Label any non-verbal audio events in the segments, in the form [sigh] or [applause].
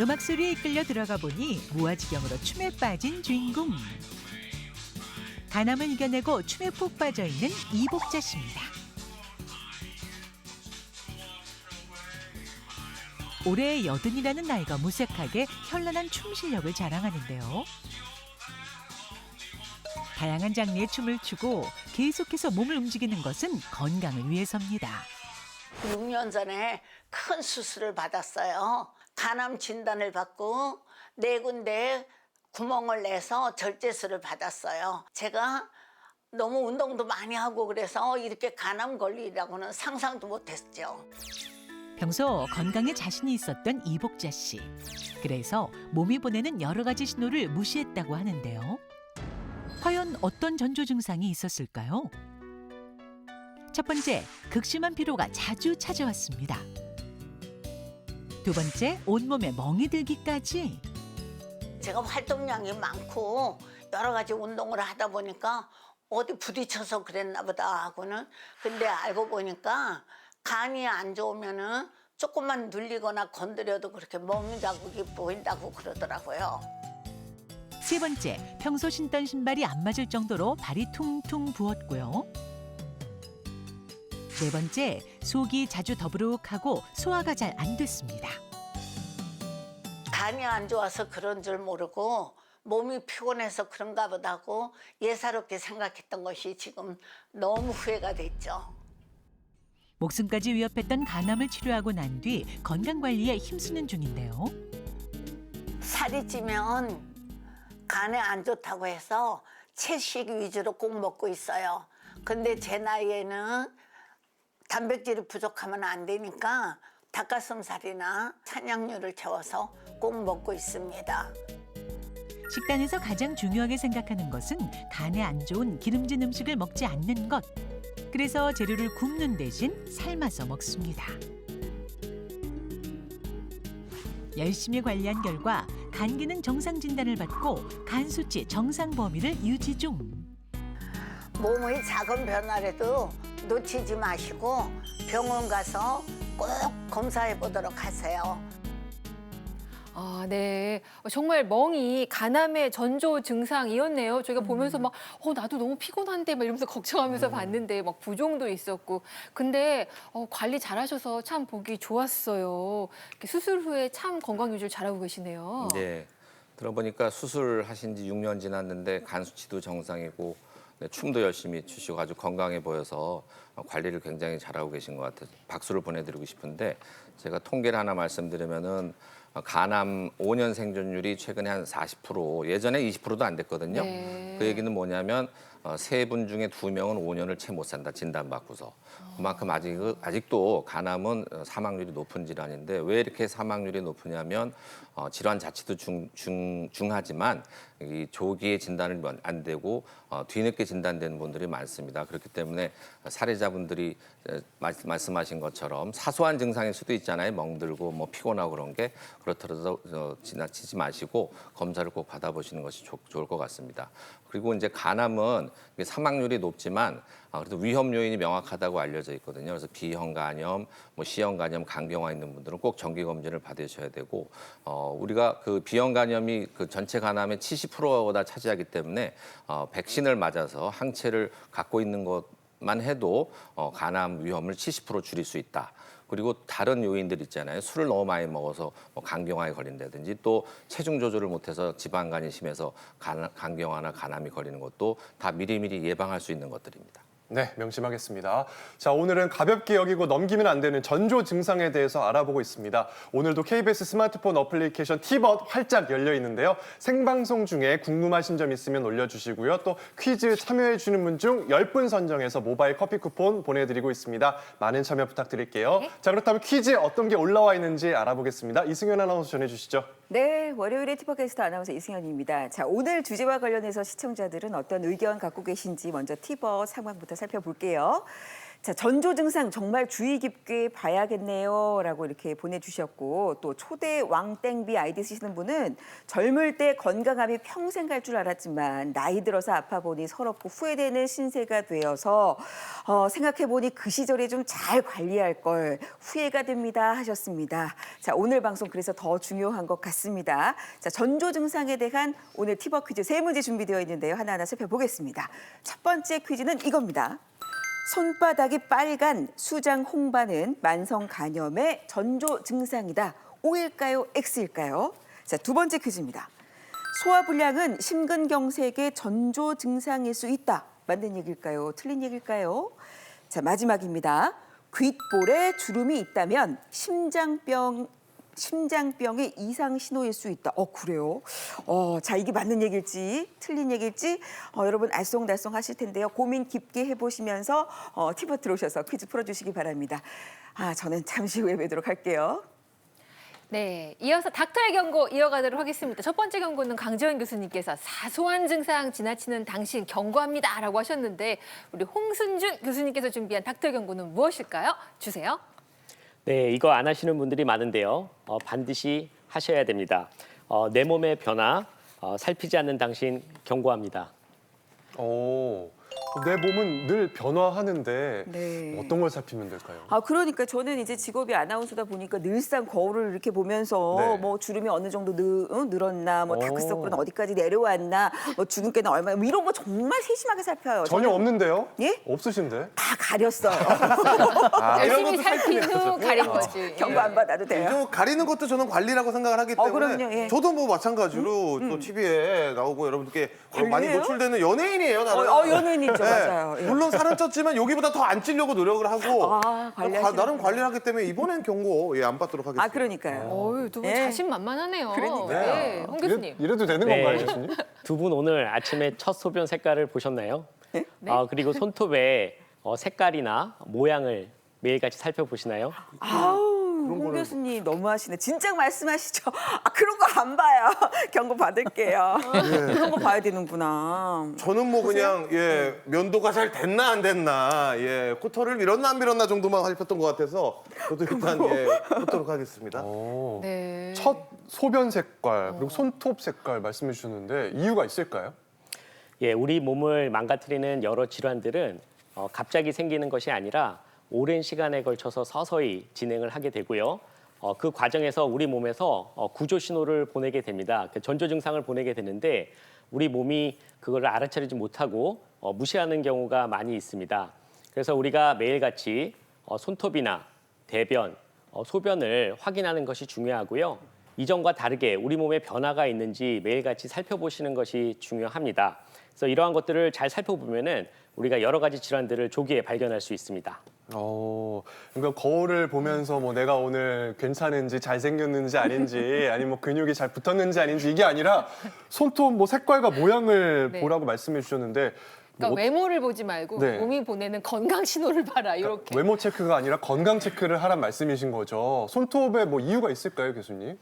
음악 소리에 이끌려 들어가 보니 무아지경으로 춤에 빠진 주인공. 간암을 이겨내고 춤에 푹 빠져 있는 이복자 씨입니다. 올해 여든이라는 나이가 무색하게 현란한 춤 실력을 자랑하는데요. 다양한 장르의 춤을 추고 계속해서 몸을 움직이는 것은 건강을 위해서입니다. 6년 전에 큰 수술을 받았어요. 간암 진단을 받고 네 군데 구멍을 내서 절제술을 받았어요. 제가 너무 운동도 많이 하고 그래서 이렇게 간암 걸리라고는 상상도 못했죠. 평소 건강에 자신이 있었던 이복자 씨. 그래서 몸이 보내는 여러 가지 신호를 무시했다고 하는데요. 과연 어떤 전조 증상이 있었을까요? 첫 번째, 극심한 피로가 자주 찾아왔습니다. 두 번째, 온몸에 멍이 들기까지. 제가 활동량이 많고 여러 가지 운동을 하다 보니까 어디 부딪혀서 그랬나 보다 하고는 근데 알고 보니까 간이 안 좋으면은 조금만 눌리거나 건드려도 그렇게 멍 자국이 보인다고 그러더라고요. 세 번째, 평소 신던 신발이 안 맞을 정도로 발이 퉁퉁 부었고요. 네 번째, 속이 자주 더부룩하고 소화가 잘 안 됐습니다. 간이 안 좋아서 그런 줄 모르고 몸이 피곤해서 그런가 보다 하고 예사롭게 생각했던 것이 지금 너무 후회가 됐죠. 목숨까지 위협했던 간암을 치료하고 난 뒤 건강 관리에 힘쓰는 중인데요. 살이 찌면 간에 안 좋다고 해서 채식 위주로 꼭 먹고 있어요. 근데 제 나이에는 단백질이 부족하면 안 되니까 닭가슴살이나 산양류를 채워서 꼭 먹고 있습니다. 식단에서 가장 중요하게 생각하는 것은 간에 안 좋은 기름진 음식을 먹지 않는 것. 그래서 재료를 굽는 대신 삶아서 먹습니다. 열심히 관리한 결과 간 기능 정상 진단을 받고 간 수치 정상 범위를 유지 중. 몸의 작은 변화라도 놓치지 마시고 병원 가서 꼭 검사해 보도록 하세요. 아, 네. 어, 정말 멍이 간암의 전조 증상이었네요. 저희가 보면서 막, 어, 나도 너무 피곤한데, 막 이러면서 [laughs] 걱정하면서 봤는데, 막 부종도 있었고. 근데, 어, 관리 잘하셔서 참 보기 좋았어요. 이렇게 수술 후에 참 건강 유지를 잘하고 계시네요. 네. 들어보니까 수술하신 지 6년 지났는데 간 수치도 정상이고 네, 춤도 열심히 추시고 아주 건강해 보여서 어, 관리를 굉장히 잘하고 계신 것 같아서 박수를 보내드리고 싶은데 제가 통계를 하나 말씀드리면은 어, 간암 5년 생존율이 최근에 한 40% 예전에 20%도 안 됐거든요. 네. 그 얘기는 뭐냐면 어, 세분 중에 두 명은 5년을 채 못 산다 진단받고서 그만큼 아직 아직도 간암은 어, 사망률이 높은 질환인데 왜 이렇게 사망률이 높으냐면 어, 질환 자체도 중, 중, 중하지만 이 조기에 진단을 안 되고 어, 뒤늦게 진단되는 분들이 많습니다. 그렇기 때문에 사례자분들이 말씀하신 것처럼 사소한 증상일 수도 있잖아요. 멍들고 뭐 피곤하고 그런 게 그렇더라도 어, 지나치지 마시고 검사를 꼭 받아보시는 것이 좋, 좋을 것 같습니다. 그리고 이제 간암은 사망률이 높지만 아, 그래도 위험 요인이 명확하다고 알려져 있거든요. 그래서 B형 간염, 뭐 C형 간염, 간경화 있는 분들은 꼭 정기 검진을 받으셔야 되고 어, 우리가 그 B형 간염이 그 전체 간암의 70%다 차지하기 때문에 어, 백신을 맞아서 항체를 갖고 있는 것만 해도 어, 간암 위험을 70% 줄일 수 있다. 그리고 다른 요인들 있잖아요. 술을 너무 많이 먹어서 뭐 간경화에 걸린다든지 또 체중 조절을 못해서 지방간이 심해서 간, 간경화나 간암이 걸리는 것도 다 미리미리 예방할 수 있는 것들입니다. 네, 명심하겠습니다. 자, 오늘은 가볍게 여기고 넘기면 안 되는 전조 증상에 대해서 알아보고 있습니다. 오늘도 KBS 스마트폰 어플리케이션 티벗 활짝 열려 있는데요. 생방송 중에 궁금하신 점 있으면 올려주시고요. 또 퀴즈 참여해 주는 분 중 10분 선정해서 모바일 커피 쿠폰 보내드리고 있습니다. 많은 참여 부탁드릴게요. 자, 그렇다면 퀴즈 어떤 게 올라와 있는지 알아보겠습니다. 이승현 아나운서 전해주시죠. 네, 월요일의 티버캐스트 아나운서 이승현입니다. 자, 오늘 주제와 관련해서 시청자들은 어떤 의견 갖고 계신지 먼저 티버 상황부터 살펴볼게요. 자, 전조 증상 정말 주의 깊게 봐야겠네요 라고 이렇게 보내주셨고 또 초대 왕땡비 아이디 쓰시는 분은 젊을 때 건강함이 평생 갈 줄 알았지만 나이 들어서 아파 보니 서럽고 후회되는 신세가 되어서 어, 생각해 보니 그 시절에 좀 잘 관리할 걸 후회가 됩니다 하셨습니다. 자 오늘 방송 그래서 더 중요한 것 같습니다. 자 전조 증상에 대한 오늘 티버 퀴즈 세 문제 준비되어 있는데요 하나하나 살펴보겠습니다. 첫 번째 퀴즈는 이겁니다. 손바닥이 빨간 수장 홍반은 만성 간염의 전조 증상이다. O일까요? X일까요? 자, 두 번째 퀴즈입니다. 소화불량은 심근경색의 전조 증상일 수 있다. 맞는 얘기일까요? 틀린 얘기일까요? 자, 마지막입니다. 귓볼에 주름이 있다면 심장병 심장병의 이상 신호일 수 있다. 어 그래요? 어, 자 이게 맞는 얘기일지 틀린 얘기일지 어, 여러분 알쏭달쏭 하실 텐데요. 고민 깊게 해보시면서 어, 티버 들어오셔서 퀴즈 풀어주시기 바랍니다. 아 저는 잠시 후에 뵈도록 할게요. 네, 이어서 닥터의 경고 이어가도록 하겠습니다. 첫 번째 경고는 강재원 교수님께서 사소한 증상 지나치는 당신 경고합니다라고 하셨는데 우리 홍순준 교수님께서 준비한 닥터의 경고는 무엇일까요? 주세요. 네, 이거 안 하시는 분들이 많은데요. 어, 반드시 하셔야 됩니다. 어, 내 몸의 변화 어, 살피지 않는 당신 경고합니다. 오, 내 몸은 늘 변화하는데 네. 어떤 걸 살피면 될까요? 아 그러니까 저는 이제 직업이 아나운서다 보니까 늘상 거울을 이렇게 보면서 네. 뭐 주름이 어느 정도 늘, 응? 늘었나 뭐 오. 다크서클은 어디까지 내려왔나 뭐 주근깨는 얼마나 뭐 이런 거 정말 세심하게 살펴요. 전혀 저는 없는데요? 예? 없으신데? 다 가렸어요. 아, [laughs] 열심히 살핀 후 가린 거지. 경고 안 받아도 돼요. 이거 가리는 것도 저는 관리라고 생각을 하기 어, 때문에 그럼요, 예. 저도 뭐 마찬가지로 또 TV에 나오고 여러분들께 어, 많이 관리해요? 노출되는 연예인이에요 나는. 어, 어, 연예인이죠, 네. 맞아요. 예. 물론 살은 쪘지만 여기보다 더 안 찌려고 노력을 하고 아, 관리하시는구나. 가- 나름 관리를 하기 때문에 이번엔 경고 예, 안 받도록 하겠습니다. 아 그러니까요. 어유 두분 예. 자신 만만하네요. 그러니까요. 네, 홍 교수님. 이래, 도 되는 네. 건가요, 교수님? [laughs] 두 분 오늘 아침에 첫 소변 색깔을 보셨나요? 네? 아, 그리고 손톱의 어, 색깔이나 모양을 매일같이 살펴보시나요? 아우 홍 교수님 너무하시네. 진작 말씀하시죠. [laughs] 아 그런 거 안 봐요. [laughs] 경고 받을게요. [laughs] 그런 거 봐야 되는구나. 저는 뭐 그냥 네. 예 면도가 잘 됐나 안 됐나 예 코털을 밀었나 안 밀었나 정도만 살폈던 것 같아서 저도 일단 예 보도록 하겠습니다. 오. 네. 첫 소변 색깔 그리고 손톱 색깔 말씀해 주셨는데 이유가 있을까요? 예, 우리 몸을 망가뜨리는 여러 질환들은 어, 갑자기 생기는 것이 아니라 오랜 시간에 걸쳐서 서서히 진행을 하게 되고요. 어, 그 과정에서 우리 몸에서 어, 구조 신호를 보내게 됩니다. 그 전조 증상을 보내게 되는데 우리 몸이 그거를 알아차리지 못하고 어, 무시하는 경우가 많이 있습니다. 그래서 우리가 매일같이 어, 손톱이나 대변, 어, 소변을 확인하는 것이 중요하고요. 이전과 다르게 우리 몸에 변화가 있는지 매일같이 살펴보시는 것이 중요합니다. 그래서 이러한 것들을 잘 살펴보면은 우리가 여러 가지 질환들을 조기에 발견할 수 있습니다. 어, 그러니까 거울을 보면서 뭐 내가 오늘 괜찮은지 잘생겼는지 아닌지 [laughs] 아니면 뭐 근육이 잘 붙었는지 아닌지 이게 아니라 손톱 뭐 색깔과 모양을 네. 보라고 말씀해 주셨는데 그러니까 뭐 외모를 보지 말고 네. 몸이 보내는 건강 신호를 봐라 이렇게. 외모 체크가 아니라 건강 체크를 하란 말씀이신 거죠. 손톱에 뭐 이유가 있을까요, 교수님?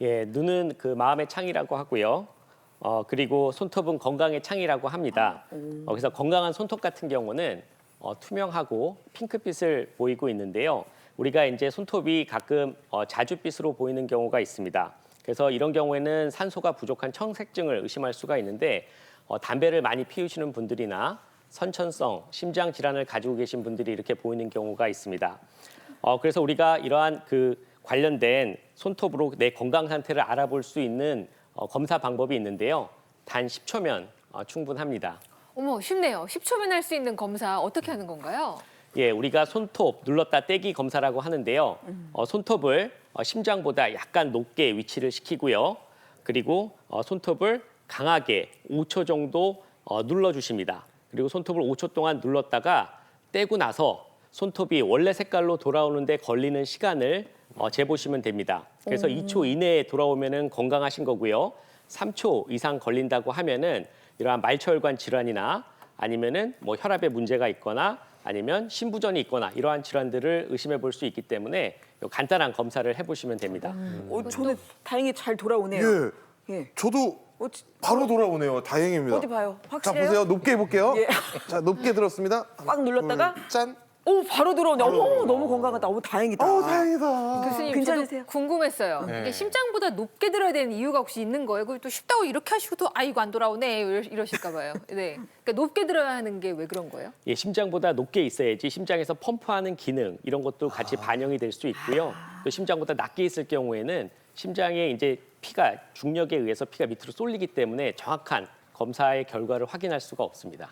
예, 눈은 그 마음의 창이라고 하고요. 어, 그리고 손톱은 건강의 창이라고 합니다. 어, 그래서 건강한 손톱 같은 경우는 어, 투명하고 핑크빛을 보이고 있는데요. 우리가 이제 손톱이 가끔 어, 자주빛으로 보이는 경우가 있습니다. 그래서 이런 경우에는 산소가 부족한 청색증을 의심할 수가 있는데 어, 담배를 많이 피우시는 분들이나 선천성 심장 질환을 가지고 계신 분들이 이렇게 보이는 경우가 있습니다. 어, 그래서 우리가 이러한 그 관련된 손톱으로 내 건강 상태를 알아볼 수 있는 어, 검사 방법이 있는데요. 단 10초면 어, 충분합니다. 어머 쉽네요. 10초면 할 수 있는 검사 어떻게 하는 건가요? 예, 우리가 손톱 눌렀다 떼기 검사라고 하는데요. 어, 손톱을 어, 심장보다 약간 높게 위치를 시키고요. 그리고 어, 손톱을 강하게 5초 정도 어, 눌러주십니다. 그리고 손톱을 5초 동안 눌렀다가 떼고 나서 손톱이 원래 색깔로 돌아오는데 걸리는 시간을 어, 재보시면 됩니다. 그래서 2초 이내에 돌아오면은 건강하신 거고요. 3초 이상 걸린다고 하면은 이러한 말초혈관 질환이나 아니면은 뭐 혈압에 문제가 있거나 아니면 신부전이 있거나 이러한 질환들을 의심해 볼 수 있기 때문에 요 간단한 검사를 해보시면 됩니다. 어, 저는 다행히 잘 돌아오네요. 예, 예. 저도 어, 지- 바로 돌아오네요. 다행입니다. 어디 봐요? 자 확실해요? 보세요. 높게 해볼게요. 예. 자 높게 들었습니다. 꽉 눌렀다가? 둘, 짠. 오 바로 들어오네. 어머 너무 건강하다. 너무 다행이다. 어 다행이다. 교수님 괜찮으세요? 저도 궁금했어요. 네. 이게 심장보다 높게 들어야 되는 이유가 혹시 있는 거예요? 그리고 또 쉽다고 이렇게 하시고도 아 이거 안 돌아오네 이러- 이러실까 봐요. 네, 그러니까 높게 들어야 하는 게 왜 그런 거예요? 예, 심장보다 높게 있어야지 심장에서 펌프하는 기능 이런 것도 같이 반영이 될 수 있고요. 또 심장보다 낮게 있을 경우에는 심장에 이제 피가 중력에 의해서 피가 밑으로 쏠리기 때문에 정확한 검사의 결과를 확인할 수가 없습니다.